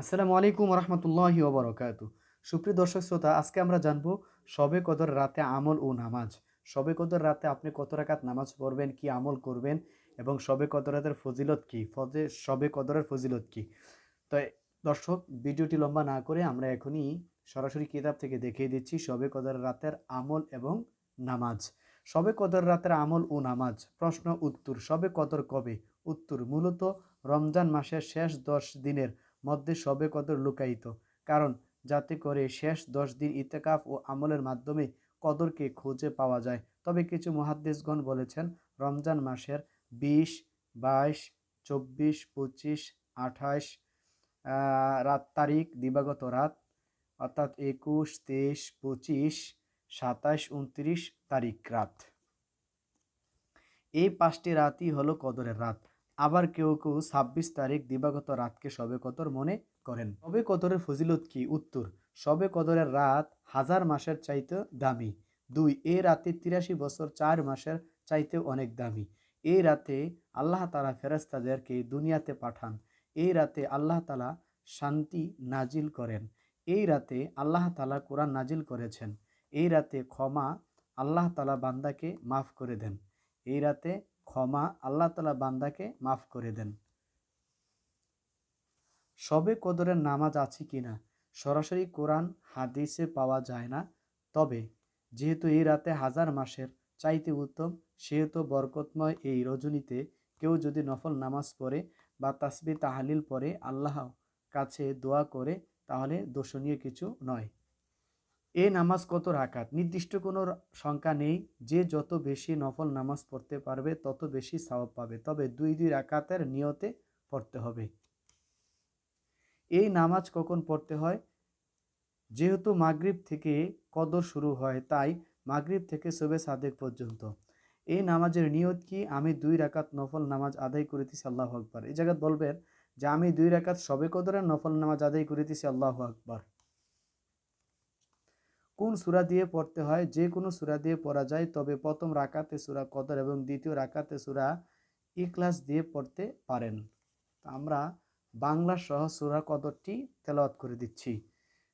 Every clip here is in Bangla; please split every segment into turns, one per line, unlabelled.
আসসালামু আলাইকুম রহমতুল্লাহি ওবরকাত। সুপ্রিয় দর্শক শ্রোতা, আজকে আমরা জানব সবে কদর রাতে আমল ও নামাজ। সবে কদর রাতে আপনি কত রাকাত নামাজ পড়বেন, কি আমল করবেন এবং শবে কদরাতের ফজিলত কি? ফজে সবে কদরের ফজিলত কি? তো দর্শক, ভিডিওটি লম্বা না করে আমরা এখনই সরাসরি কিতাব থেকে দেখিয়ে দিচ্ছি সবে কদর রাতের আমল এবং নামাজ। সবে কদর রাতের আমল ও নামাজ, প্রশ্ন উত্তর। সবে কদর কবে? উত্তর মূলত রমজান মাসের শেষ দশ দিনের মধ্যে সবে কদর লুকায়িত। কারণ যাতে করে শেষ দশ দিন ইতেকাফ ও আমলের মাধ্যমে কদরকে খুঁজে পাওয়া যায়। তবে কিছু মহাদ্দেশগণ বলেছেন, রমজান মাসের বিশ, বাইশ, চব্বিশ, পঁচিশ, আঠাশ রাত তারিখ, দিবাগত রাত, অর্থাৎ একুশ, তেইশ, পঁচিশ, সাতাশ, উনত্রিশ তারিখ রাত। এই পাঁচটি রাতই হলো কদরের রাত। আবার কেউ কেউ ছাব্বিশ তারিখ দিবাগত রাতকে শবে কদর মনে করেন। শবে কদরের ফজিলত কি? উত্তর, শবে কদরের রাত হাজার মাসের চাইতে দামি। দুই, এ রাতে তিরাশি বছর চার মাসের চাইতে অনেক দামি। এই রাতে আল্লাহ তালা ফেরেস্তাদেরকে দুনিয়াতে পাঠান। এই রাতে আল্লাহ তালা শান্তি নাজিল করেন। এই রাতে আল্লাহ তালা কোরআন নাজিল করেছেন। এই রাতে ক্ষমা আল্লাহ তালা বান্দাকে মাফ করে দেন। এই রাতে ক্ষমা তালা বান্দাকে মাফ করে দেন। সবে কদরের নামাজ আছে কিনা? সরাসরি কোরআন, হাদিসে পাওয়া যায় না। তবে যেহেতু এই রাতে হাজার মাসের চাইতে উত্তম, সেহেতু বরকতময় এই রজনীতে কেউ যদি নফল নামাজ পড়ে বা তাসবি তাহালিল পরে আল্লাহ কাছে দোয়া করে, তাহলে দোষণীয় কিছু নয়। এ নামাজ কত রাকাত? নির্দিষ্ট কোনো সংখ্যা নেই। যে যত বেশি নফল নামাজ পড়তে পারবে, তত বেশি সওয়াব পাবে। তবে দুই দুই রাকাতের নিয়তে পড়তে হবে। এই নামাজ কখন পড়তে হয়? যেহেতু মাগরিব থেকে কদর শুরু হয়, তাই মাগরিব থেকে সবে সাদেক পর্যন্ত। এই নামাজের নিয়ত কি? আমি দুই রাকাত নফল নামাজ আদায় করিতেছি, আল্লাহ আকবর। এই জায়গায় বলবেন যে, আমি দুই রাকাত সবে কদরের নফল নামাজ আদায় করিতেছি, আল্লাহ আকবর। কোন সুরা দিয়ে পড়তে হয় যে কোনো সুরা দিয়ে পড়া যায় তবে প্রথম রাকাতে সুরা কদর এবং দ্বিতীয় রাকাতে সুরা ইকলাস দিয়ে পড়তে পারেন আমরা বাংলা সহ সুরা কদরটি তেলাওয়াত করে দিচ্ছি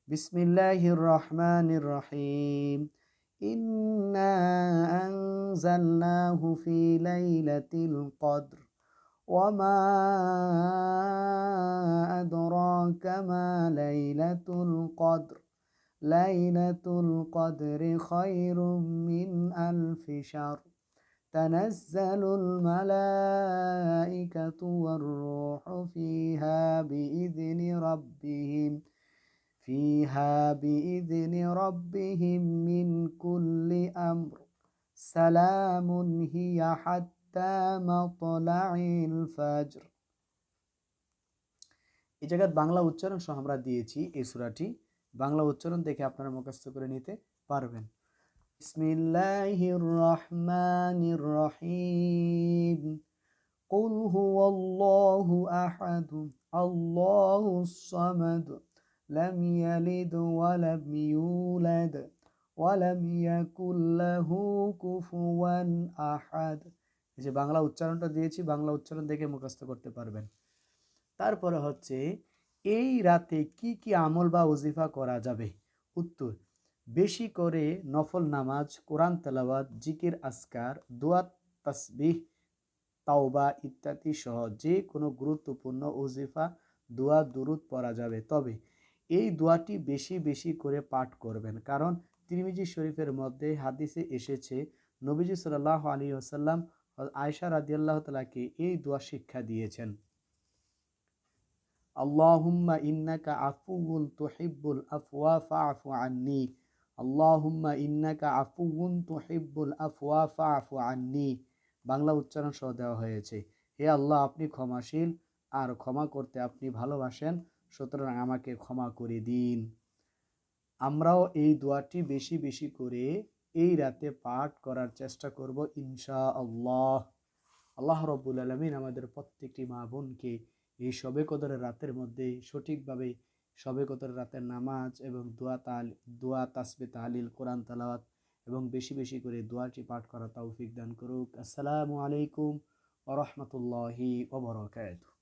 বিসমিল্লাহির রহমানির রহিম ইন্না আনজালনাহু ফি লাইলাতিল কদর وما أدراك ما ليلة القدر ليلة القدر خير من ألف شهر تنزل الملائكة والروح فيها بإذن ربهم فيها بإذن ربهم من كل أمر سلام هي حتى مطلع الفجر এই জায়গায় বাংলা উচ্চারণ সহ আমরা দিয়েছি এই সুরাটি বাংলা উচ্চারণ দেখে আপনারা মুখস্থ করে নিতে পারবেন বিসমিল্লাহির রহমানির রহিম قل هو الله أحد الله الصمد لم يلد ولم يولد ولم يكن له كفوا أحد এই যে বাংলা উচ্চারণটা দিয়েছি বাংলা উচ্চারণ দেখে মুখস্থ করতে পারবেন তারপরে হচ্ছে এই রাতে কি কি আমল বা ওজিফা করা যাবে? উত্তর, বেশি করে নফল নামাজ, কোরআন তেলাওয়াত, জিকির আসকার দোয়া, তসবিহ, তাওবা ইত্যাদি সহ যে কোনো গুরুত্বপূর্ণ ওজিফা, দোয়া, দুরুদ পড়া যাবে। তবে এই দোয়াটি বেশি বেশি করে পাঠ করবেন। কারণ তিরমিজি শরীফের মধ্যে হাদিসে এসেছে, নবীজি সাল্লাহ আলী আসাল্লাম আয়সা রাদিয়াল্লাহ তালাকে এই দোয়া শিক্ষা দিয়েছেন। আল্লাহুম্মা ইন্নাকা আফুউন তুহিব্বুল আফওয়া ফাআফু আন্নি। আল্লাহুম্মা ইন্নাকা আফুউন তুহিব্বুল আফওয়া ফাআফু আন্নি। বাংলা উচ্চারণ সহ দেওয়া হয়েছে। হে আল্লাহ, আপনি ক্ষমাশীল, আর ক্ষমা করতে আপনি ভালোবাসেন, সুতরাং আমাকে ক্ষমা করে দিন। আমরাও এই দোয়াটি বেশি বেশি করে এই রাতে পাঠ করার চেষ্টা করব ইনশা আল্লাহ আল্লাহ রব্বুল আলমিন আমাদের প্রত্যেকটি মা বোনকে এই সবে কদরের রাতের মধ্যে সঠিকভাবে সবে কদরের রাতের নামাজ এবং দোয়া তাল দোয়া তাসবে তালিল কোরআন তালাওয়াত এবং বেশি বেশি করে দোয়াটি পাঠ করা তৌফিক দান করুক। আসসালামু আলাইকুম ওরহমতুল্লাহি ওবরাকাতুহু